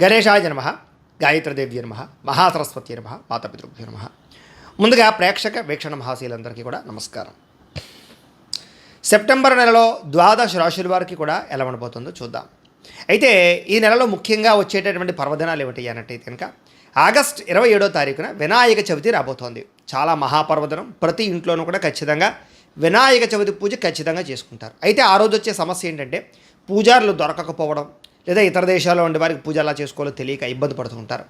గణేశాయ నమ గాయత్రదేవ్య నమ మహాసరస్వతి నమ మాతాపితృభ్యో నమ. ముందుగా ప్రేక్షక వీక్షణ మహాశీలందరికీ కూడా నమస్కారం. సెప్టెంబర్ నెలలో ద్వాదశ రాశుల వారికి కూడా ఎలా ఉండబోతుందో చూద్దాం. అయితే ఈ నెలలో ముఖ్యంగా వచ్చేటటువంటి పర్వదినాలు ఏమిటి అన్నట్టయితే కనుక ఆగస్ట్ ఇరవై ఏడో తారీఖున వినాయక చవితి రాబోతోంది. చాలా మహాపర్వదినం ప్రతి ఇంట్లోనూ కూడా ఖచ్చితంగా వినాయక చవితి పూజ ఖచ్చితంగా చేసుకుంటారు. అయితే ఆ రోజు వచ్చే సమస్య ఏంటంటే పూజారులు దొరకకపోవడం లేదా ఇతర దేశాల్లో ఉండే వారికి పూజ ఎలా చేసుకోవాలో తెలియక ఇబ్బంది పడుతూ ఉంటారు.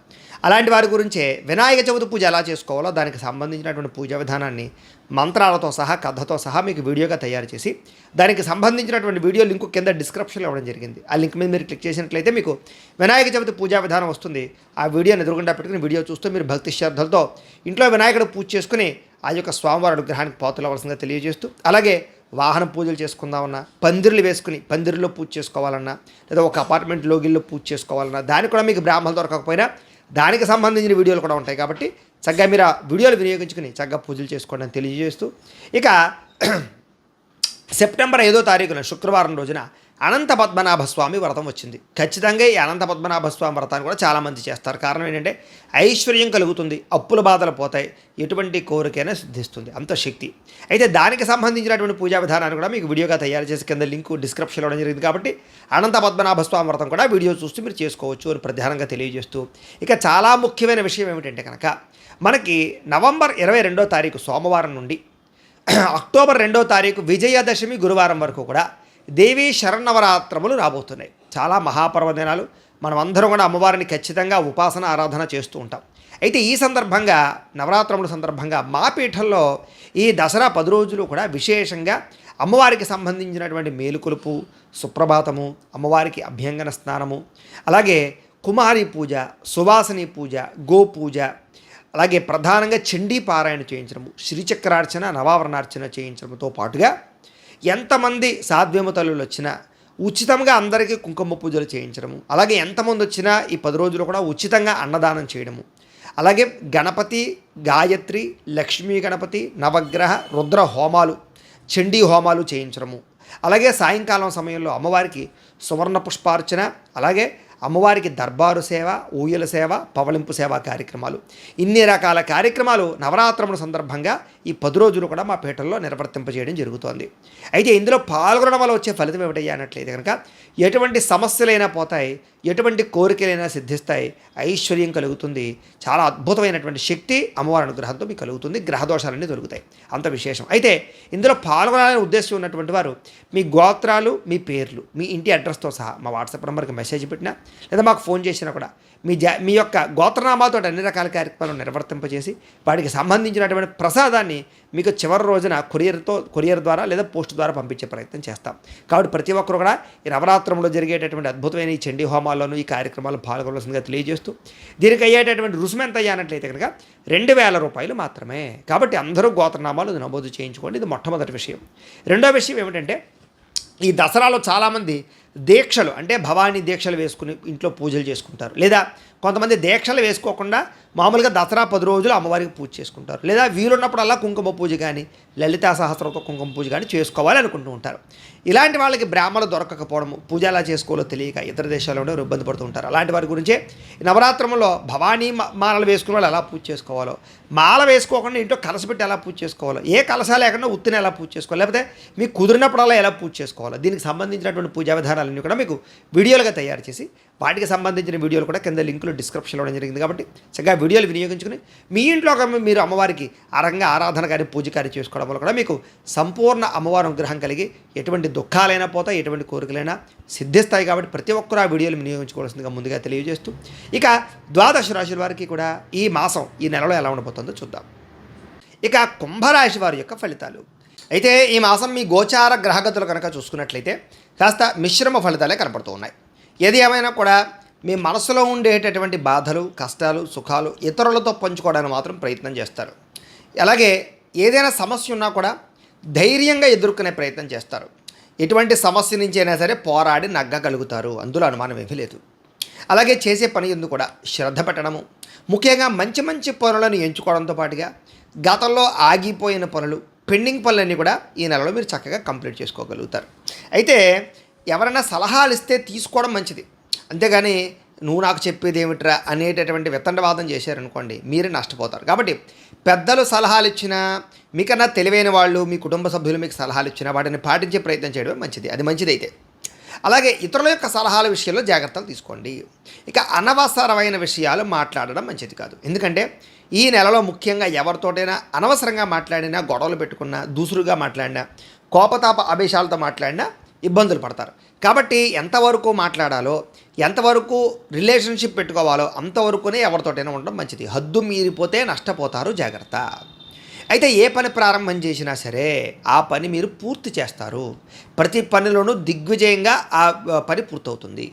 అలాంటి వారి గురించే వినాయక చవితి పూజ ఎలా చేసుకోవాలో దానికి సంబంధించినటువంటి పూజా విధానాన్ని మంత్రాలతో సహా కథతో సహా మీకు వీడియోగా తయారు చేసి దానికి సంబంధించినటువంటి వీడియో లింక్ కింద డిస్క్రిప్షన్లో ఇవ్వడం జరిగింది. ఆ లింక్ మీద మీరు క్లిక్ చేసినట్లయితే మీకు వినాయక చవితి పూజా విధానం వస్తుంది. ఆ వీడియోని ఎదురుగుండా పెట్టుకుని వీడియో చూస్తూ మీరు భక్తి శ్రద్ధలతో ఇంట్లో వినాయకుడు పూజ చేసుకుని ఆ యొక్క స్వామివారి అనుగ్రహానికి పాతులవలసిందిగా తెలియజేస్తూ అలాగే వాహన పూజలు చేసుకుందామన్నా పందిర్లు వేసుకుని పందిరిలో పూజ చేసుకోవాలన్నా లేదా ఒక అపార్ట్మెంట్ లోగిల్లో పూజ చేసుకోవాలన్నా దానికి కూడా మీకు బ్రాహ్మణులు దొరకకపోయినా దానికి సంబంధించిన వీడియోలు కూడా ఉంటాయి కాబట్టి చక్కగా మీరు ఆ వీడియోలు వినియోగించుకుని చక్కగా పూజలు చేసుకోండి అని తెలియజేస్తూ. ఇక సెప్టెంబర్ ఐదో తారీఖున శుక్రవారం రోజున అనంత పద్మనాభస్వామి వ్రతం వచ్చింది. ఖచ్చితంగా ఈ అనంత పద్మనాభస్వామి వ్రతాన్ని కూడా చాలామంది చేస్తారు. కారణం ఏంటంటే ఐశ్వర్యం కలుగుతుంది అప్పుల బాధలు పోతాయి ఎటువంటి కోరికైనా సిద్ధిస్తుంది. అంత శక్తి. అయితే దానికి సంబంధించినటువంటి పూజా విధానాన్ని కూడా మీకు వీడియోగా తయారు చేసి కింద లింక్ డిస్క్రిప్షన్లో ఇవ్వడం జరిగింది కాబట్టి అనంత పద్మనాభస్వామి వ్రతం కూడా వీడియో చూస్తూ మీరు చేసుకోవచ్చు అని ప్రధానంగా తెలియజేస్తూ. ఇక చాలా ముఖ్యమైన విషయం ఏమిటంటే కనుక మనకి నవంబర్ ఇరవై రెండో తారీఖు సోమవారం నుండి అక్టోబర్ రెండో తారీఖు విజయదశమి గురువారం వరకు కూడా దేవీ శరణవరాత్రములు రాబోతున్నాయి. చాలా మహాపర్వదినాలు. మనం అందరం కూడా అమ్మవారిని ఖచ్చితంగా ఉపాసన ఆరాధన చేస్తూ ఉంటాం. అయితే ఈ సందర్భంగా నవరాత్రముల సందర్భంగా మా పీఠంలో ఈ దసరా పది రోజులు కూడా విశేషంగా అమ్మవారికి సంబంధించినటువంటి మేలుకొలుపు సుప్రభాతము అమ్మవారికి అభ్యంగన స్నానము అలాగే కుమారి పూజ సువాసిని పూజ గో పూజ అలాగే ప్రధానంగా చండీ పారాయణ చేయించడము శ్రీచక్రార్చన నవావరణార్చన చేయించడంతో పాటుగా ఎంతమంది సాధ్యము తల్లులు వచ్చినా ఉచితంగా అందరికీ కుంకుమ పూజలు చేయించడము అలాగే ఎంతమంది వచ్చినా ఈ పది రోజులు కూడా ఉచితంగా అన్నదానం చేయడము అలాగే గణపతి గాయత్రి లక్ష్మీ గణపతి నవగ్రహ రుద్ర హోమాలు చండీ హోమాలు చేయించడము అలాగే సాయంకాలం సమయంలో అమ్మవారికి సువర్ణ పుష్పార్చన అలాగే అమ్మవారికి దర్బారు సేవ ఊయల సేవ పవళింపు సేవ కార్యక్రమాలు. ఇన్ని రకాల కార్యక్రమాలు నవరాత్రముల సందర్భంగా ఈ పది రోజులు కూడా మా పీఠంలో నిర్వర్తింపజేయడం జరుగుతోంది. అయితే ఇందులో పాల్గొనడం వల్ల వచ్చే ఫలితం ఏమిటయ్యా అన్నట్లయితే కనుక ఎటువంటి సమస్యలైనా పోతాయి ఎటువంటి కోరికలైనా సిద్ధిస్తాయి ఐశ్వర్యం కలుగుతుంది. చాలా అద్భుతమైనటువంటి శక్తి అమ్మవారి అనుగ్రహంతో మీకు కలుగుతుంది గ్రహదోషాలన్నీ దొరుకుతాయి అంత విశేషం. అయితే ఇందులో పాల్గొనాలనే ఉద్దేశం ఉన్నటువంటి వారు మీ గోత్రాలు మీ పేర్లు మీ ఇంటి అడ్రస్తో సహా మా వాట్సాప్ నెంబర్కి మెసేజ్ పెట్టినా లేదా మాకు ఫోన్ చేసినా కూడా మీ జా మీ యొక్క గోత్రనామాతో అన్ని రకాల కార్యక్రమాలు నిర్వర్తింపజేసి వాటికి సంబంధించినటువంటి ప్రసాదాన్ని మీకు చివరి రోజున కొరియర్తో కొరియర్ ద్వారా లేదా పోస్ట్ ద్వారా పంపించే ప్రయత్నం చేస్తాం. కాబట్టి ప్రతి ఒక్కరు కూడా ఈ నవరాత్రంలో జరిగేటటువంటి అద్భుతమైన ఈ చండీ హోమాల్లోనూ ఈ కార్యక్రమాలు పాల్గొనవలసిందిగా తెలియజేస్తూ దీనికి అయ్యేటటువంటి రుసుము ఎంత అయ్యానట్లయితే కనుక రెండు వేల రూపాయలు మాత్రమే. కాబట్టి అందరూ గోత్రనామాలు నమోదు చేయించుకోండి. ఇది మొట్టమొదటి విషయం. రెండో విషయం ఏమిటంటే ఈ దసరాలో చాలామంది దీక్షలు అంటే భవానీ దీక్షలు వేసుకుని ఇంట్లో పూజలు చేసుకుంటారు. లేదా కొంతమంది దీక్షలు వేసుకోకుండా మామూలుగా దసరా పది రోజులు అమ్మవారికి పూజ చేసుకుంటారు. లేదా వీలున్నప్పుడల్లా కుంకుమ పూజ కానీ లలితా సహస్రంతో కుంకుమ పూజ కానీ చేసుకోవాలి అనుకుంటూ ఉంటారు. ఇలాంటి వాళ్ళకి బ్రాహ్మణులు దొరకకపోవడము పూజ ఎలా చేసుకోవాలో తెలియక ఇతర దేశాల్లో ఇబ్బంది పడుతూ ఉంటారు. అలాంటి వారి గురించే నవరాత్రంలో భవానీ మాలలు వేసుకునే వాళ్ళు ఎలా పూజ చేసుకోవాలో మాల వేసుకోకుండా ఇంట్లో కలసపెట్టి ఎలా పూజ చేసుకోవాలో ఏ కలస లేకుండా ఉత్తిని ఎలా పూజ చేసుకోవాలి లేకపోతే మీకు కుదిరినప్పుడల్లా ఎలా పూజ చేసుకోవాలో దీనికి సంబంధించినటువంటి పూజా విధానాలన్నీ కూడా మీకు వీడియోలుగా తయారు చేసి వాటికి సంబంధించిన వీడియోలు కూడా కింద లింకులు డిస్క్రిప్షన్లో ఇవ్వడం జరిగింది. కాబట్టి చక్కగా వీడియోలు వినియోగించుకుని మీ ఇంట్లో ఒక మీరు అమ్మవారికి అరంగా ఆరాధన కానీ పూజ కానీ చేసుకోవడం వల్ల కూడా మీకు సంపూర్ణ అమ్మవారి అనుగ్రహం కలిగి ఎటువంటి దుఃఖాలైనా పోతాయి ఎటువంటి కోరికలైనా సిద్ధిస్తాయి. కాబట్టి ప్రతి ఒక్కరు ఆ వీడియోలు వినియోగించుకోవాల్సిందిగా ముందుగా తెలియజేస్తూ ఇక ద్వాదశ రాశుల వారికి కూడా ఈ మాసం ఈ నెలలో ఎలా ఉండబోతుందో చూద్దాం. ఇక కుంభరాశి వారి యొక్క ఫలితాలు. అయితే ఈ మాసం మీ గోచార గ్రహగతులు కనుక చూసుకున్నట్లయితే కాస్త మిశ్రమ ఫలితాలే కనపడుతూ ఉన్నాయి. ఏది ఏమైనా కూడా మీ మనసులో ఉండేటటువంటి బాధలు కష్టాలు సుఖాలు ఇతరులతో పంచుకోవడానికి మాత్రం ప్రయత్నం చేస్తారు. అలాగే ఏదైనా సమస్య ఉన్నా కూడా ధైర్యంగా ఎదుర్కొనే ప్రయత్నం చేస్తారు. ఎటువంటి సమస్య నుంచి అయినా సరే పోరాడి నగ్గగలుగుతారు అందులో అనుమానం ఏమీ లేదు. అలాగే చేసే పని ఎందుకు కూడా శ్రద్ధ పెట్టడము ముఖ్యంగా మంచి మంచి పనులను ఎంచుకోవడంతో పాటుగా గతంలో ఆగిపోయిన పనులు పెండింగ్ పనులన్నీ కూడా ఈ నెలలో మీరు చక్కగా కంప్లీట్ చేసుకోగలుగుతారు. అయితే ఎవరైనా సలహాలు ఇస్తే తీసుకోవడం మంచిది. అంతేగాని నువ్వు నాకు చెప్పేది ఏమిట్రా అనేటటువంటి వితండవాదం చేశారనుకోండి మీరే నష్టపోతారు. కాబట్టి పెద్దలు సలహాలు ఇచ్చినా మీకన్నా తెలివైన వాళ్ళు మీ కుటుంబ సభ్యులు మీకు సలహాలు ఇచ్చినా వాటిని పాటించే ప్రయత్నం చేయడమే మంచిది. అది మంచిదైతే. అలాగే ఇతరుల యొక్క సలహాల విషయంలో జాగ్రత్తలు తీసుకోండి. ఇక అనవసరమైన విషయాలు మాట్లాడడం మంచిది కాదు. ఎందుకంటే ఈ నెలలో ముఖ్యంగా ఎవరితోటైనా అనవసరంగా మాట్లాడినా గొడవలు పెట్టుకున్నా దూసురుగా మాట్లాడినా కోపతాప ఆవేశాలతో మాట్లాడినా ఇబ్బందులు పడతారు. కాబట్టి ఎంతవరకు మాట్లాడాలో ఎంతవరకు రిలేషన్షిప్ పెట్టుకోవాలో అంతవరకునే ఎవరితోటైనా ఉండడం మంచిది. హద్దు మీరిపోతే నష్టపోతారు జాగ్రత్త. అయితే ఏ పని ప్రారంభం చేసినా సరే ఆ పని మీరు పూర్తి చేస్తారు. ప్రతి పనిలోనూ దిగ్విజయంగా ఆ పని పూర్తవుతుంది.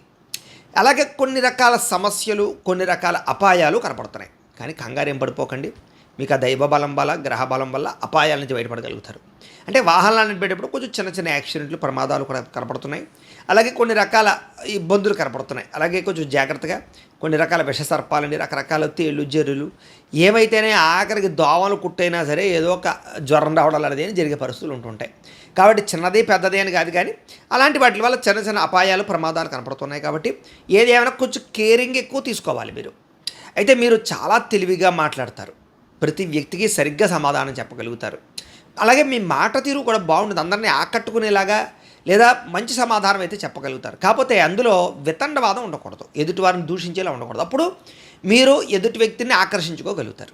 అలాగే కొన్ని రకాల సమస్యలు కొన్ని రకాల అపాయాలు కనపడుతున్నాయి. కానీ కంగారేం పడిపోకండి. మీకు ఆ దైవ బలం వల్ల గ్రహ బలం వల్ల అపాయాల నుంచి బయటపడగలుగుతారు. అంటే వాహనాలను నడిపేటప్పుడు కొంచెం చిన్న చిన్న యాక్సిడెంట్లు ప్రమాదాలు కూడా కనపడుతున్నాయి. అలాగే కొన్ని రకాల ఇబ్బందులు కనపడుతున్నాయి. అలాగే కొంచెం జాగ్రత్తగా కొన్ని రకాల విష సర్పాలని రకరకాల తేళ్ళు జర్రులు ఏమైతేనే ఆఖరికి దోమలు కుట్టైనా సరే ఏదో ఒక జ్వరం రావడం అనేది అని జరిగే పరిస్థితులు ఉంటుంటాయి కాబట్టి చిన్నది పెద్దది అని కాదు కానీ అలాంటి వాటి వల్ల చిన్న చిన్న అపాయాలు ప్రమాదాలు కనపడుతున్నాయి కాబట్టి ఏది ఏమైనా కొంచెం కేరింగ్ ఎక్కువ తీసుకోవాలి మీరు. అయితే మీరు చాలా తెలివిగా మాట్లాడతారు. ప్రతి వ్యక్తికి సరిగ్గా సమాధానం చెప్పగలుగుతారు. అలాగే మీ మాట తీరు కూడా బాగుంటుంది. అందరినీ ఆకట్టుకునేలాగా లేదా మంచి సమాధానం అయితే చెప్పగలుగుతారు. కాకపోతే అందులో వితండవాదం ఉండకూడదు. ఎదుటి వారిని దూషించేలా ఉండకూడదు. అప్పుడు మీరు ఎదుటి వ్యక్తిని ఆకర్షించుకోగలుగుతారు.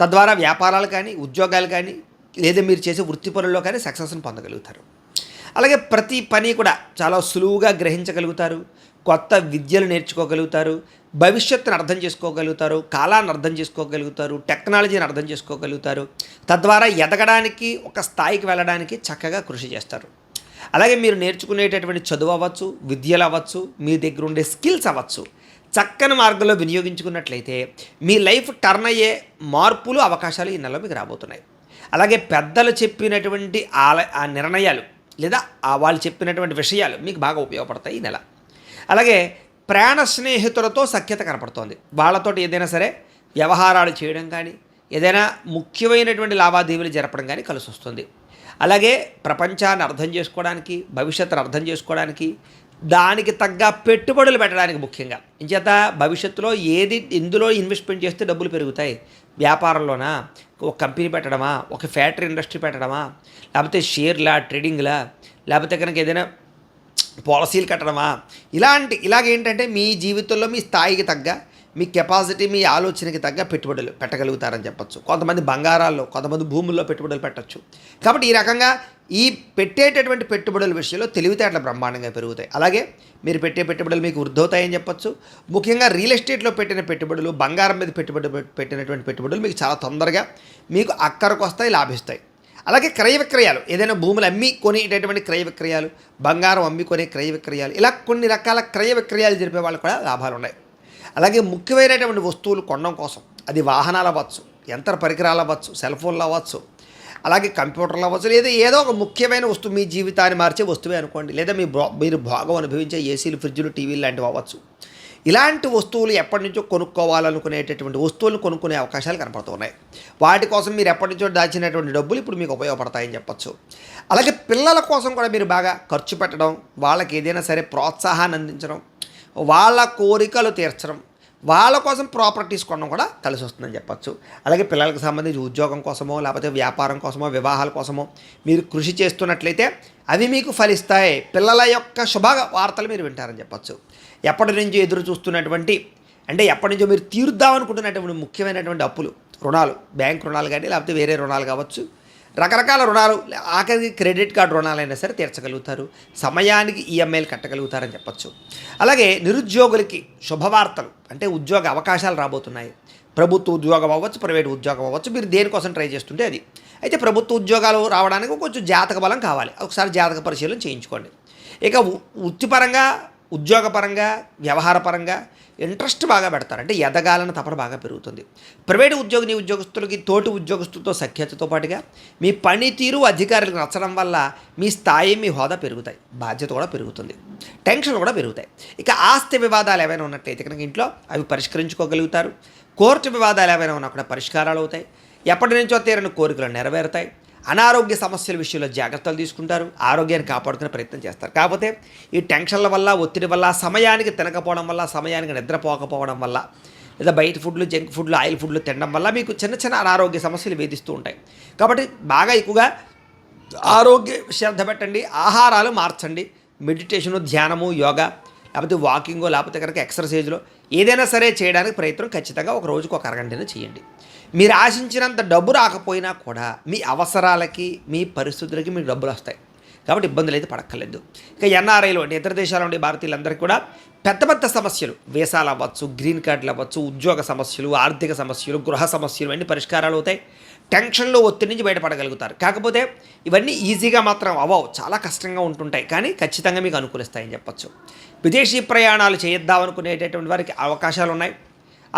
తద్వారా వ్యాపారాలు కానీ ఉద్యోగాలు కానీ లేదా మీరు చేసే వృత్తి పనుల్లో కానీ సక్సెస్ని పొందగలుగుతారు. అలాగే ప్రతి పని కూడా చాలా సులువుగా గ్రహించగలుగుతారు. కొత్త విద్యలు నేర్చుకోగలుగుతారు భవిష్యత్తును అర్థం చేసుకోగలుగుతారు కాలాన్ని అర్థం చేసుకోగలుగుతారు టెక్నాలజీని అర్థం చేసుకోగలుగుతారు. తద్వారా ఎదగడానికి ఒక స్థాయికి వెళ్ళడానికి చక్కగా కృషి చేస్తారు. అలాగే మీరు నేర్చుకునేటటువంటి చదువు అవ్వచ్చు విద్యలు అవ్వచ్చు మీ దగ్గర ఉండే స్కిల్స్ అవ్వచ్చు. చక్కని మార్గంలో వినియోగించుకున్నట్లయితే మీ లైఫ్ టర్న్ అయ్యే మార్పులు అవకాశాలు ఈ నెలలో మీకు రాబోతున్నాయి. అలాగే పెద్దలు చెప్పినటువంటి ఆల ఆ నిర్ణయాలు లేదా వాళ్ళు చెప్పినటువంటి విషయాలు మీకు బాగా ఉపయోగపడతాయి ఈ నెల. అలాగే ప్రాణ స్నేహితులతో సఖ్యత కనపడుతోంది. వాళ్ళతోటి ఏదైనా సరే వ్యవహారాలు చేయడం కానీ ఏదైనా ముఖ్యమైనటువంటి లావాదేవీలు జరపడం కానీ కలిసి వస్తుంది. అలాగే ప్రపంచాన్ని అర్థం చేసుకోవడానికి భవిష్యత్తును అర్థం చేసుకోవడానికి దానికి తగ్గ పెట్టుబడులు పెట్టడానికి ముఖ్యంగా. ఇంచేత భవిష్యత్తులో ఏది ఇందులో ఇన్వెస్ట్మెంట్ చేస్తే డబ్బులు పెరుగుతాయి. వ్యాపారంలోనా? ఒక కంపెనీ పెట్టడమా? ఒక ఫ్యాక్టరీ ఇండస్ట్రీ పెట్టడమా? లేకపోతే షేర్లా ట్రేడింగ్లా? లేకపోతే కనుక ఏదైనా పాలసీలు కట్టడమా? ఇలాంటి ఇలాగేంటంటే మీ జీవితంలో మీ స్థాయికి తగ్గ మీ కెపాసిటీ మీ ఆలోచనకి తగ్గ పెట్టుబడులు పెట్టగలుగుతారని చెప్పొచ్చు. కొంతమంది బంగారాల్లో కొంతమంది భూముల్లో పెట్టుబడులు పెట్టచ్చు. కాబట్టి ఈ రకంగా ఈ పెట్టేటటువంటి పెట్టుబడుల విషయంలో తెలివితేటలు బ్రహ్మాండంగా పెరుగుతాయి. అలాగే మీరు పెట్టే పెట్టుబడులు మీకు వృద్ధవుతాయని చెప్పొచ్చు. ముఖ్యంగా రియల్ ఎస్టేట్లో పెట్టిన పెట్టుబడులు బంగారం మీద పెట్టుబడి పెట్టినటువంటి పెట్టుబడులు మీకు చాలా తొందరగా మీకు అక్కరకు వస్తాయి లాభిస్తాయి. అలాగే క్రయ విక్రయాలు. ఏదైనా భూములు అమ్మి కొనేటటువంటి క్రయ విక్రయాలు బంగారం అమ్మి కొనే క్రయ విక్రయాలు ఇలా కొన్ని రకాల క్రయ విక్రయాలు జరిపే వాళ్ళకి కూడా లాభాలు ఉన్నాయి. అలాగే ముఖ్యమైనటువంటి వస్తువులు కొనడం కోసం అది వాహనాలు అవ్వచ్చు యంత్ర పరికరాలు అవ్వచ్చు సెల్ ఫోన్లు అవ్వచ్చు అలాగే కంప్యూటర్లు అవ్వచ్చు లేదా ఏదో ఒక ముఖ్యమైన వస్తువు మీ జీవితాన్ని మార్చే వస్తువే అనుకోండి లేదా మీ మీరు భాగం అనుభవించే ఏసీలు ఫ్రిడ్జ్లు టీవీలు లాంటివి అవ్వచ్చు. ఇలాంటి వస్తువులు ఎప్పటి నుంచో కొనుక్కోవాలనుకునేటటువంటి వస్తువులను కొనుక్కునే అవకాశాలు కనపడుతున్నాయి. వాటి కోసం మీరు ఎప్పటి నుంచో దాచినటువంటి డబ్బులు ఇప్పుడు మీకు ఉపయోగపడతాయని చెప్పచ్చు. అలాగే పిల్లల కోసం కూడా మీరు బాగా ఖర్చు పెట్టడం వాళ్ళకి ఏదైనా సరే ప్రోత్సాహాన్ని అందించడం వాళ్ళ కోరికలు తీర్చడం వాళ్ళ కోసం ప్రాపర్టీస్ కొనడం కూడా కలిసి వస్తుందని చెప్పచ్చు. అలాగే పిల్లలకు సంబంధించి ఉద్యోగం కోసమో లేకపోతే వ్యాపారం కోసమో వివాహాల కోసమో మీరు కృషి చేస్తున్నట్లయితే అవి మీకు ఫలిస్తాయి. పిల్లల యొక్క శుభ వార్తలు మీరు వింటారని చెప్పచ్చు. ఎప్పటి నుంచో ఎదురు చూస్తున్నటువంటి అంటే ఎప్పటి నుంచో మీరు తీరుద్దామనుకుంటున్నటువంటి ముఖ్యమైనటువంటి అప్పులు రుణాలు బ్యాంక్ రుణాలు కానీ లేకపోతే వేరే రుణాలు కావచ్చు. రకరకాల రుణాలు ఆఖరికి క్రెడిట్ కార్డు రుణాలైనా సరే తీర్చగలుగుతారు. సమయానికి ఈఎంఐలు కట్టగలుగుతారని చెప్పచ్చు. అలాగే నిరుద్యోగులకి శుభవార్తలు అంటే ఉద్యోగ అవకాశాలు రాబోతున్నాయి. ప్రభుత్వ ఉద్యోగం అవ్వచ్చు ప్రైవేట్ ఉద్యోగం అవ్వచ్చు మీరు దేనికోసం ట్రై చేస్తుంటే అది. అయితే ప్రభుత్వ ఉద్యోగాలు రావడానికి కొంచెం జాతక బలం కావాలి. ఒకసారి జాతక పరిశీలన చేయించుకోండి. ఇక వృత్తిపరంగా ఉద్యోగపరంగా వ్యవహారపరంగా ఇంట్రెస్ట్ బాగా పెడతారు. అంటే ఎదగాలన్న తపన బాగా పెరుగుతుంది. ప్రైవేటు ఉద్యోగిని ఉద్యోగస్తులకి తోటి ఉద్యోగస్తులతో సఖ్యతతో పాటుగా మీ పనితీరు అధికారులకు నచ్చడం వల్ల మీ స్థాయి మీ హోదా పెరుగుతాయి. బాధ్యత కూడా పెరుగుతుంది. టెన్షన్ కూడా పెరుగుతాయి. ఇక ఆస్తి వివాదాలు ఏవైనా ఉన్నట్లయితే కనుక ఇంట్లో అవి పరిష్కరించుకోగలుగుతారు. కోర్టు వివాదాలు ఏవైనా ఉన్నా కూడా పరిష్కారాలు అవుతాయి. ఎప్పటి నుంచో తీరని కోరికలు నెరవేరుతాయి. అనారోగ్య సమస్యల విషయంలో జాగ్రత్తలు తీసుకుంటారు ఆరోగ్యాన్ని కాపాడుకునే ప్రయత్నం చేస్తారు. కాకపోతే ఈ టెన్షన్ల వల్ల ఒత్తిడి వల్ల సమయానికి తినకపోవడం వల్ల సమయానికి నిద్రపోకపోవడం వల్ల లేదా బయట ఫుడ్లు జంక్ ఫుడ్లు ఆయిల్ ఫుడ్లు తినడం వల్ల మీకు చిన్న చిన్న అనారోగ్య సమస్యలు వేధిస్తూ ఉంటాయి. కాబట్టి బాగా ఎక్కువగా ఆరోగ్య శ్రద్ధ పెట్టండి ఆహారాలు మార్చండి. మెడిటేషను ధ్యానము యోగా లేకపోతే వాకింగో లేకపోతే కనుక ఎక్సర్సైజ్లో ఏదైనా సరే చేయడానికి ప్రయత్నం ఖచ్చితంగా ఒక రోజుకు ఒక అరగంటనే చేయండి. మీరు ఆశించినంత డబ్బు రాకపోయినా కూడా మీ అవసరాలకి మీ పరిస్థితులకి మీకు డబ్బులు వస్తాయి. కాబట్టి ఇబ్బందులు అయితే పడక్కర్లేదు. ఇక ఎన్ఆర్ఐలు అంటే ఇతర దేశాల నుండి భారతీయులందరికీ కూడా పెద్ద పెద్ద సమస్యలు వీసాలు అవ్వచ్చు గ్రీన్ కార్డులు అవ్వచ్చు ఉద్యోగ సమస్యలు ఆర్థిక సమస్యలు గృహ సమస్యలు అన్నీ పరిష్కారాలు అవుతాయి. టెన్షన్లో ఒత్తిడి నుంచి బయటపడగలుగుతారు. కాకపోతే ఇవన్నీ ఈజీగా మాత్రం అవ్వవు. చాలా కష్టంగా ఉంటుంటాయి. కానీ ఖచ్చితంగా మీకు అనుకూలిస్తాయని చెప్పచ్చు. విదేశీ ప్రయాణాలు చేద్దామనుకునేటటువంటి వారికి అవకాశాలు ఉన్నాయి.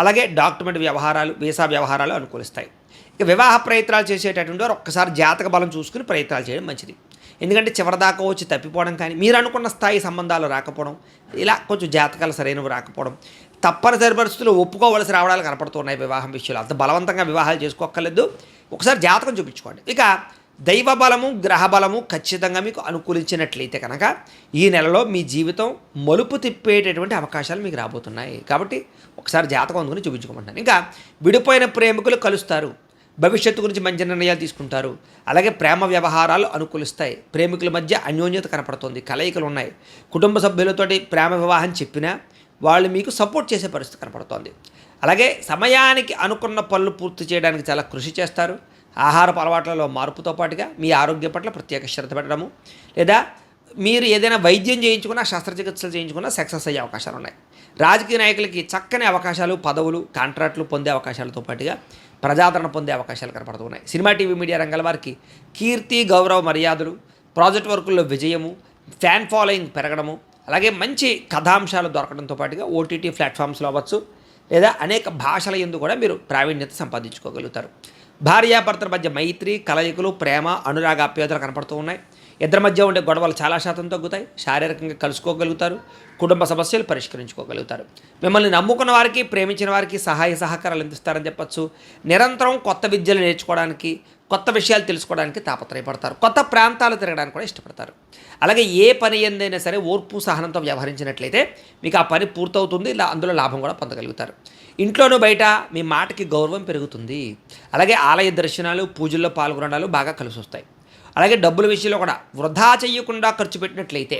అలాగే డాక్యుమెంట్ వ్యవహారాలు వీసా వ్యవహారాలు అనుకూలిస్తాయి. ఇక వివాహ ప్రయత్నాలు చేసేటటువంటి వారు ఒక్కసారి జాతక బలం చూసుకుని ప్రయత్నాలు చేయడం మంచిది. ఎందుకంటే చివరిదాకా వచ్చి తప్పిపోవడం కానీ మీరు అనుకున్న స్థాయి సంబంధాలు రాకపోవడం ఇలా కొంచెం జాతకాలు సరైనవి రాకపోవడం తప్పనిసరి పరిస్థితుల్లో ఒప్పుకోవలసి రావడాలు కనపడుతున్నాయి వివాహం విషయంలో. అంత బలవంతంగా వివాహాలు చేసుకోక్కర్లేదు. ఒకసారి జాతకం చూపించుకోండి. ఇక దైవ బలము గ్రహ బలము ఖచ్చితంగా మీకు అనుకూలించినట్లయితే కనుక ఈ నెలలో మీ జీవితం మలుపు తిప్పేటటువంటి అవకాశాలు మీకు రాబోతున్నాయి. కాబట్టి ఒకసారి జాతకం అందుకుని చూపించుకోమంటాను ఇంకా విడిపోయిన ప్రేమికులు కలుస్తారు. భవిష్యత్తు గురించి మంచి నిర్ణయాలు తీసుకుంటారు. అలాగే ప్రేమ వ్యవహారాలు అనుకూలిస్తాయి. ప్రేమికుల మధ్య అన్యోన్యత కనపడుతుంది. కలయికలు ఉన్నాయి. కుటుంబ సభ్యులతోటి ప్రేమ వివాహం చెప్పినా వాళ్ళు మీకు సపోర్ట్ చేసే పరిస్థితి కనపడుతోంది. అలాగే సమయానికి అనుకున్న పనులు పూర్తి చేయడానికి చాలా కృషి చేస్తారు. ఆహారపు అలవాట్లలో మార్పుతో పాటుగా మీ ఆరోగ్యం పట్ల ప్రత్యేక శ్రద్ధ పెట్టడము లేదా మీరు ఏదైనా వైద్యం చేయించుకున్నా శస్త్రచికిత్సలు చేయించుకున్నా సక్సెస్ అయ్యే అవకాశాలు ఉన్నాయి. రాజకీయ నాయకులకి చక్కని అవకాశాలు పదవులు కాంట్రాక్టులు పొందే అవకాశాలతో పాటుగా ప్రజాదరణ పొందే అవకాశాలు కనపడుతున్నాయి. సినిమా టీవీ మీడియా రంగాల వారికి కీర్తి గౌరవ మర్యాదలు ప్రాజెక్ట్ వర్కుల్లో విజయము ఫ్యాన్ ఫాలోయింగ్ పెరగడము అలాగే మంచి కథాంశాలు దొరకడంతో పాటుగా ఓటీటీ ప్లాట్ఫామ్స్లో అవ్వచ్చు లేదా అనేక భాషల ఎందు కూడా మీరు ప్రావీణ్యత సంపాదించుకోగలుగుతారు. భార్యాభర్తల మధ్య మైత్రి కలయికలు ప్రేమ అనురాగ ఆప్యాయతలు కనపడుతూ ఉన్నాయి. ఇద్దరి మధ్య ఉండే గొడవలు చాలా శాతం తగ్గుతాయి. శారీరకంగా కలుసుకోగలుగుతారు. కుటుంబ సమస్యలు పరిష్కరించుకోగలుగుతారు. మిమ్మల్ని నమ్ముకున్న వారికి ప్రేమించిన వారికి సహాయ సహకారాలు అందిస్తారని చెప్పచ్చు. నిరంతరం కొత్త విద్యలు నేర్చుకోవడానికి కొత్త విషయాలు తెలుసుకోవడానికి తాపత్రయపడతారు. కొత్త ప్రాంతాలు తిరగడానికి కూడా ఇష్టపడతారు. అలాగే ఏ పని ఎందైనా సరే ఓర్పు సహనంతో వ్యవహరించినట్లయితే మీకు ఆ పని పూర్తవుతుంది. ఇలా అందులో లాభం కూడా పొందగలుగుతారు. ఇంట్లోనూ బయట మీ మాటకి గౌరవం పెరుగుతుంది. అలాగే ఆలయ దర్శనాలు పూజల్లో పాల్గొనడాలు బాగా కలిసి వస్తాయి అలాగే డబ్బుల విషయంలో కూడా వృధా చేయకుండా ఖర్చు పెట్టినట్లయితే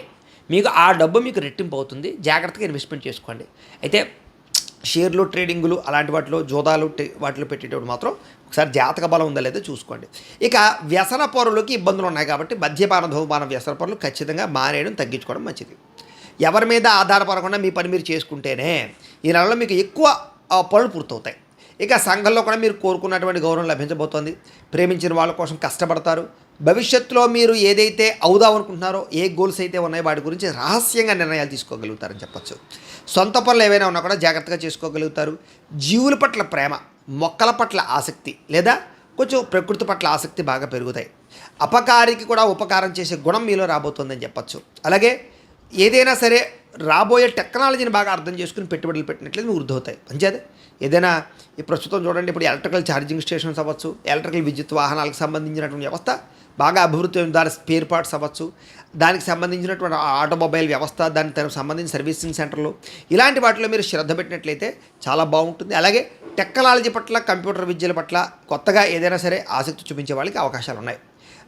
మీకు ఆ డబ్బు మీకు రెట్టింపు అవుతుంది. జాగ్రత్తగా ఇన్వెస్ట్మెంట్ చేసుకోండి. అయితే షేర్లు ట్రేడింగులు అలాంటి వాటిలో జోదాలు వాటిలో పెట్టేటప్పుడు మాత్రం ఒకసారి జాతక బలం ఉందా లేదో చూసుకోండి. ఇక వ్యసన పరులకి ఇబ్బందులు ఉన్నాయి కాబట్టి మద్యపాన ధూమపాన వ్యసన పరులు ఖచ్చితంగా మానేయడం తగ్గించుకోవడం మంచిది. ఎవరి మీద ఆధారపడకుండా మీ పని మీరు చేసుకుంటేనే ఈ నెలలో మీకు ఎక్కువ పనులు పూర్తవుతాయి. ఇక సంఘంలో కూడా మీరు కోరుకున్నటువంటి గౌరవం లభించబోతోంది. ప్రేమించిన వాళ్ళ కోసం కష్టపడతారు. భవిష్యత్తులో మీరు ఏదైతే అవుదాం అనుకుంటున్నారో ఏ గోల్స్ అయితే ఉన్నాయో వాటి గురించి రహస్యంగా నిర్ణయాలు తీసుకోగలుగుతారని చెప్పొచ్చు. సొంత పనులు ఏవైనా ఉన్నా కూడా జాగ్రత్తగా చేసుకోగలుగుతారు. జీవుల పట్ల ప్రేమ మొక్కల పట్ల ఆసక్తి లేదా కొంచెం ప్రకృతి పట్ల ఆసక్తి బాగా పెరుగుతాయి. అపకారికి కూడా ఉపకారం చేసే గుణం మీలో రాబోతుందని చెప్పచ్చు. అలాగే ఏదైనా సరే రాబోయే టెక్నాలజీని బాగా అర్థం చేసుకుని పెట్టుబడులు పెట్టినట్లయితే వృద్ధి అవుతాయి అంచేది ఏదైనా ఈ ప్రస్తుతం చూడండి ఇప్పుడు ఎలక్ట్రికల్ ఛార్జింగ్ స్టేషన్స్ అవ్వచ్చు ఎలక్ట్రికల్ విద్యుత్ వాహనాలకు సంబంధించినటువంటి వ్యవస్థ బాగా అభివృద్ధి అయిన దాని స్పేర్ పార్ట్స్ అవ్వచ్చు దానికి సంబంధించినటువంటి ఆటోమొబైల్ వ్యవస్థ దానికి దానికి సంబంధించిన సర్వీసింగ్ సెంటర్లు ఇలాంటి వాటిలో మీరు శ్రద్ధ పెట్టినట్లయితే చాలా బాగుంటుంది. అలాగే టెక్నాలజీ పట్ల కంప్యూటర్ విద్యల పట్ల కొత్తగా ఏదైనా సరే ఆసక్తి చూపించే వాళ్ళకి అవకాశాలు ఉన్నాయి.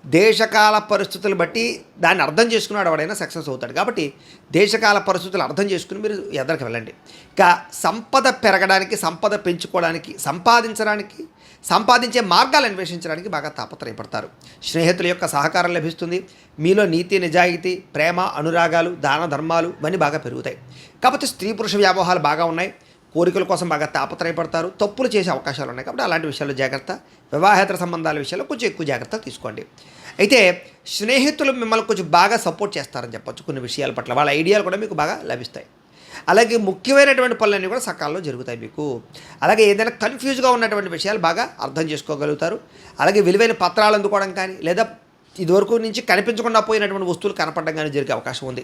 దేశకాల పరిస్థితులు బట్టి దాన్ని అర్థం చేసుకున్నాడు ఎవడైనా సక్సెస్ అవుతాడు. కాబట్టి దేశకాల పరిస్థితులు అర్థం చేసుకుని మీరు ఎదరికి వెళ్ళండి. ఇక సంపద పెరగడానికి సంపద పెంచుకోవడానికి సంపాదించడానికి సంపాదించే మార్గాలు అన్వేషించడానికి బాగా తాపత్రయపడతారు. స్నేహితుల యొక్క సహకారం లభిస్తుంది. మీలో నీతి నిజాయితీ ప్రేమ అనురాగాలు దాన ధర్మాలు ఇవన్నీ బాగా పెరుగుతాయి. కాకపోతే స్త్రీ పురుష వ్యామోహాలు బాగా ఉన్నాయి. కోరికల కోసం బాగా తాపత్రయపడతారు తప్పులు చేసే అవకాశాలు ఉన్నాయి కాబట్టి అలాంటి విషయాల్లో జాగ్రత్త. వివాహేతర సంబంధాల విషయాల్లో కొంచెం ఎక్కువ జాగ్రత్త తీసుకోండి. అయితే స్నేహితులు మిమ్మల్ని కొంచెం బాగా సపోర్ట్ చేస్తారని చెప్పొచ్చు కొన్ని విషయాల పట్ల. వాళ్ళ ఐడియాలు కూడా మీకు బాగా లభిస్తాయి. అలాగే ముఖ్యమైనటువంటి పనులన్నీ కూడా సకాలంలో జరుగుతాయి మీకు. అలాగే ఏదైనా కన్ఫ్యూజ్గా ఉన్నటువంటి విషయాలు బాగా అర్థం చేసుకోగలుగుతారు. అలాగే విలువైన పత్రాలు అందుకోవడం కానీ లేదా ఇదివరకు నుంచి కనిపించకుండా పోయినటువంటి వస్తువులు కనపడడం కానీ జరిగే అవకాశం ఉంది.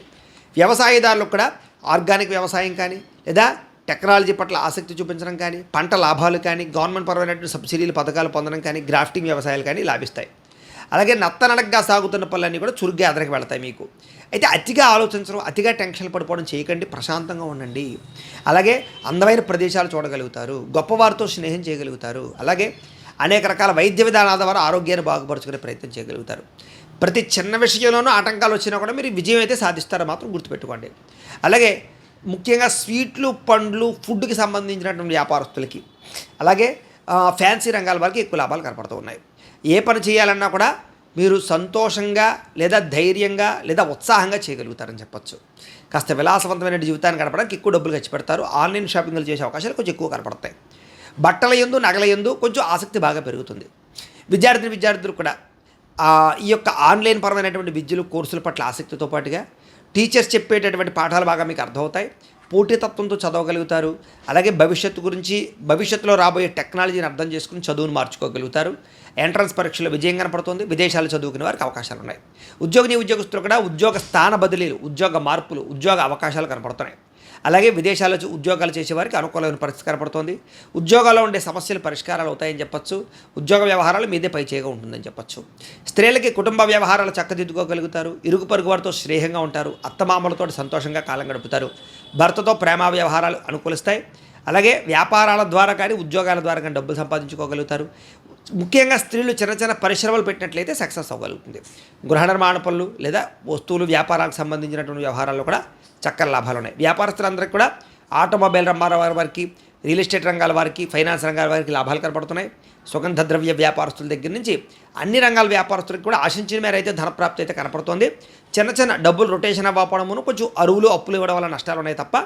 వ్యవసాయదారులకు కూడా ఆర్గానిక్ వ్యవసాయం కానీ లేదా టెక్నాలజీ పట్ల ఆసక్తి చూపించడం కానీ పంట లాభాలు కానీ గవర్నమెంట్ పరమైనటువంటి సబ్సిడీలు పథకాలు పొందడం కానీ గ్రాఫ్టింగ్ వ్యవసాయాలు కానీ లాభిస్తాయి. అలాగే నత్తనడగ్గా సాగుతున్న పనులన్నీ కూడా చురుగ్గా ఎదరికి వెళతాయి మీకు. అయితే అతిగా ఆలోచించడం అతిగా టెన్షన్ పడిపోవడం చేయకండి ప్రశాంతంగా ఉండండి. అలాగే అందమైన ప్రదేశాలు చూడగలుగుతారు గొప్పవారితో స్నేహం చేయగలుగుతారు. అలాగే అనేక రకాల వైద్య విధానాల ద్వారా ఆరోగ్యాన్ని బాగుపరుచుకునే ప్రయత్నం చేయగలుగుతారు. ప్రతి చిన్న విషయంలోనూ ఆటంకాలు వచ్చినా కూడా మీరు విజయం అయితే సాధిస్తారో మాత్రం గుర్తుపెట్టుకోండి. అలాగే ముఖ్యంగా స్వీట్లు పండ్లు ఫుడ్కి సంబంధించినటువంటి వ్యాపారస్తులకి. అలాగే ఫ్యాన్సీ రంగాల వారికి ఎక్కువ లాభాలు కనపడుతూ ఉన్నాయి. ఏ పని చేయాలన్నా కూడా మీరు సంతోషంగా లేదా ధైర్యంగా లేదా ఉత్సాహంగా చేయగలుగుతారని చెప్పొచ్చు. కాస్త విలాసవంతమైన జీవితాన్ని గడపడానికి ఎక్కువ డబ్బులు ఖర్చు పెడతారు. ఆన్లైన్ షాపింగ్లు చేసే అవకాశాలు కొంచెం ఎక్కువ కనపడతాయి. బట్టల ఎందు నగల ఎందు కొంచెం ఆసక్తి బాగా పెరుగుతుంది. విద్యార్థిని విద్యార్థులు కూడా ఈ యొక్క ఆన్లైన్ పరమైనటువంటి విద్యలు కోర్సుల పట్ల ఆసక్తితో పాటుగా టీచర్స్ చెప్పేటటువంటి పాఠాలు బాగా మీకు అర్థమవుతాయి. పోటీతత్వంతో చదవగలుగుతారు. అలాగే భవిష్యత్తు గురించి భవిష్యత్తులో రాబోయే టెక్నాలజీని అర్థం చేసుకుని చదువును మార్చుకోగలుగుతారు. ఎంట్రన్స్ పరీక్షలో విజయం కనపడుతుంది. విదేశాలు చదువుకునే వారికి అవకాశాలు ఉన్నాయి. ఉద్యోగిని ఉద్యోగస్తులు కూడా ఉద్యోగ స్థాన బదిలీలు ఉద్యోగ మార్పులు ఉద్యోగ అవకాశాలు కనపడుతున్నాయి. అలాగే విదేశాల్లో ఉద్యోగాలు చేసేవారికి అనుకూలమైన పరిస్థితి కనపడుతోంది. ఉద్యోగాల్లో ఉండే సమస్యలు పరిష్కారాలు అవుతాయని చెప్పొచ్చు. ఉద్యోగ వ్యవహారాలు మీదే పైచేయగా ఉంటుందని చెప్పచ్చు. స్త్రీలకి కుటుంబ వ్యవహారాలు చక్కదిద్దుకోగలుగుతారు. ఇరుగు పొరుగు వారితో శ్రేయంగా ఉంటారు. అత్తమామలతో సంతోషంగా కాలం గడుపుతారు. భర్తతో ప్రేమ వ్యవహారాలు అనుకూలిస్తాయి. అలాగే వ్యాపారాల ద్వారా కానీ ఉద్యోగాల ద్వారా కానీ డబ్బులు సంపాదించుకోగలుగుతారు. ముఖ్యంగా స్త్రీలు చిన్న చిన్న పరిశ్రమలు పెట్టినట్లయితే సక్సెస్ అవ్వగలుగుతుంది. గృహ నిర్మాణ పనులు లేదా వస్తువులు వ్యాపారాలకు సంబంధించినటువంటి వ్యవహారాల్లో కూడా చక్కని లాభాలు ఉన్నాయి. వ్యాపారస్తులందరికీ కూడా ఆటోమొబైల్ రంగాల వారి వారికి రియల్ ఎస్టేట్ రంగాల వారికి ఫైనాన్స్ రంగాల వారికి లాభాలు కనపడుతున్నాయి సుగంధ ద్రవ్య వ్యాపారస్తుల దగ్గర నుంచి అన్ని రంగాల వ్యాపారస్తులకు కూడా ఆశించిన మేర అయితే ధనప్రాప్తి అయితే కనపడుతోంది. చిన్న చిన్న డబ్బులు రొటేషన్ అవ్వడమును కొంచెం అరువులు అప్పులు ఇవ్వడం వల్ల నష్టాలు ఉన్నాయి తప్ప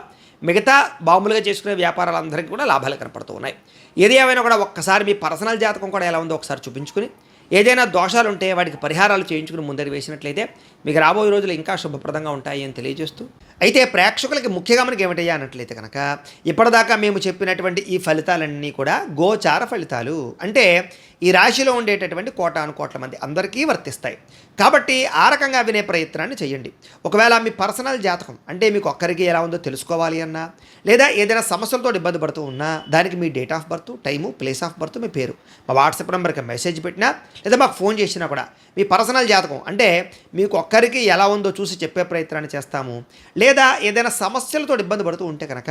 మిగతా బాంబులుగా చేసుకునే వ్యాపారాలందరికీ కూడా లాభాలు కనపడుతూ ఉన్నాయి. ఏది ఏమైనా కూడా ఒక్కసారి మీ పర్సనల్ జాతకం కూడా ఎలా ఉందో ఒకసారి చూపించుకుని ఏదైనా దోషాలు ఉంటే వాటికి పరిహారాలు చేయించుకుని ముందరి వేసినట్లయితే మీకు రాబోయే రోజులు ఇంకా శుభప్రదంగా ఉంటాయి అని తెలియజేస్తూ. అయితే ప్రేక్షకులకి ముఖ్యంగా మనకి ఏమిటయ్యా అన్నట్లయితే కనుక ఇప్పటిదాకా మేము చెప్పినటువంటి ఈ ఫలితాలన్నీ కూడా గోచార ఫలితాలు. అంటే ఈ రాశిలో ఉండేటటువంటి కోటాను కోట్ల మంది అందరికీ వర్తిస్తాయి. కాబట్టి ఆ రకంగా వినే ప్రయత్నాన్ని చేయండి. ఒకవేళ మీ పర్సనల్ జాతకం అంటే మీకు ఒక్కరికి ఎలా ఉందో తెలుసుకోవాలి అన్నా లేదా ఏదైనా సమస్యలతో ఇబ్బంది పడుతూ ఉన్నా దానికి మీ date of birth time place of birth మీ పేరు. మా వాట్సాప్ నెంబర్కి మెసేజ్ పెట్టినా లేదా మాకు ఫోన్ చేసినా కూడా మీ పర్సనల్ జాతకం అంటే మీకు ఒక్కరికి ఎలా ఉందో చూసి చెప్పే ప్రయత్నాన్ని చేస్తాము. లేదా ఏదైనా సమస్యలతో ఇబ్బంది పడుతూ ఉంటే కనుక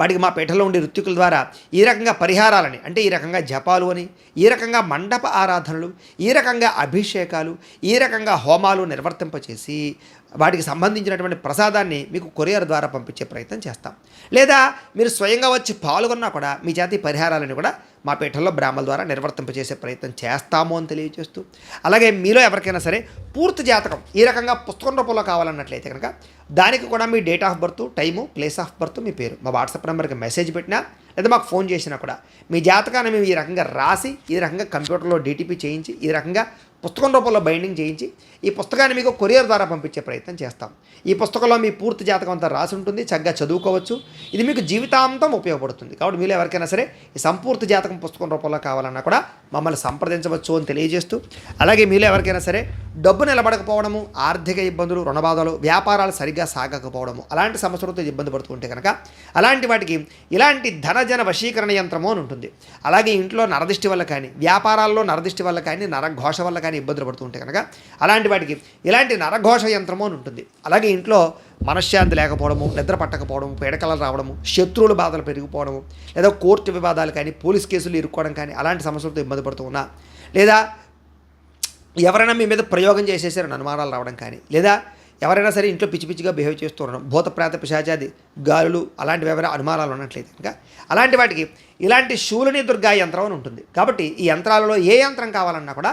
వాటికి మా పీఠంలో ఉండే ఋత్వికుల ద్వారా ఈ రకంగా పరిహారాలని అంటే ఈ రకంగా జపాలు అని ఈ రకంగా మండప ఆరాధనలు ఈ రకంగా అభిషేకాలు ఈ రకంగా హోమాలు నిర్వర్తింపచేసి వాటికి సంబంధించినటువంటి ప్రసాదాన్ని మీకు కొరియర్ ద్వారా పంపించే ప్రయత్నం చేస్తాం. లేదా మీరు స్వయంగా వచ్చి పాల్గొన్నా కూడా మీ జాతి పరిహారాలను కూడా మా పీఠంలో బ్రాహ్మల ద్వారా నిర్వర్తింపచేసే ప్రయత్నం చేస్తాము అని తెలియజేస్తూ అలాగే మీలో ఎవరికైనా సరే పూర్తి జాతకం ఈ రకంగా పుస్తకం రూపంలో కావాలన్నట్లయితే కనుక దానికి కూడా మీ date of birth time place of birth మీ పేరు. మా వాట్సాప్ నెంబర్కి మెసేజ్ పెట్టినా లేదా మాకు ఫోన్ చేసినా కూడా. మీ జాతకాన్ని మేము ఈ రకంగా రాసి ఈ రకంగా కంప్యూటర్లో డీటీపీ చేయించి ఈ రకంగా పుస్తకం రూపంలో బైండింగ్ చేయించి ఈ పుస్తకాన్ని మీకు కొరియర్ ద్వారా పంపించే ప్రయత్నం చేస్తాం. ఈ పుస్తకంలో మీ పూర్తి జాతకం అంతా రాసి ఉంటుంది చక్కగా చదువుకోవచ్చు. ఇది మీకు జీవితాంతం ఉపయోగపడుతుంది. కాబట్టి మీరు ఎవరికైనా సరే ఈ సంపూర్తి జాతకం పుస్తకం రూపంలో కావాలన్నా కూడా మమ్మల్ని సంప్రదించవచ్చు అని తెలియజేస్తూ. అలాగే మీరు ఎవరికైనా సరే డబ్బు నిలబడకపోవడము ఆర్థిక ఇబ్బందులు రుణబాధలు వ్యాపారాలు సరిగ్గా సాగకపోవడము అలాంటి సమస్యలతో ఇబ్బంది పడుతుంటే కనుక అలాంటి వాటికి ఇలాంటి ధనజన వశీకరణ యంత్రము అని ఉంటుంది. అలాగే ఇంట్లో నరదిష్టి వల్ల కానీ వ్యాపారాల్లో నరదిష్టి వల్ల కానీ నరఘోష వల్ల కానీ ఇబ్బందులు పడుతుంటే కనుక అలాంటి వాటికి ఇలాంటి నరఘోష యంత్రము అని ఉంటుంది. అలాగే ఇంట్లో మనశ్శాంతి లేకపోవడము నిద్ర పట్టకపోవడము పీడకలలు రావడము శత్రువుల బాధలు పెరిగిపోవడము లేదా కోర్టు వివాదాలు కానీ పోలీస్ కేసులు ఇరుక్కోవడం కానీ అలాంటి సమస్యలతో ఇబ్బంది పడుతూ ఉన్నా లేదా ఎవరైనా మీ మీద ప్రయోగం చేసేసారని అనుమానాలు రావడం కానీ లేదా ఎవరైనా సరే ఇంట్లో పిచ్చి పిచ్చిగా బిహేవ్ చేస్తూ ఉండడం భూత ప్రాత పిశాచాది గాలులు అలాంటివి ఎవరైనా అనుమానాలు ఉన్నట్లయితే ఇంకా అలాంటి వాటికి ఇలాంటి శూలని దుర్గా యంత్రం అని ఉంటుంది. కాబట్టి ఈ యంత్రాలలో ఏ యంత్రం కావాలన్నా కూడా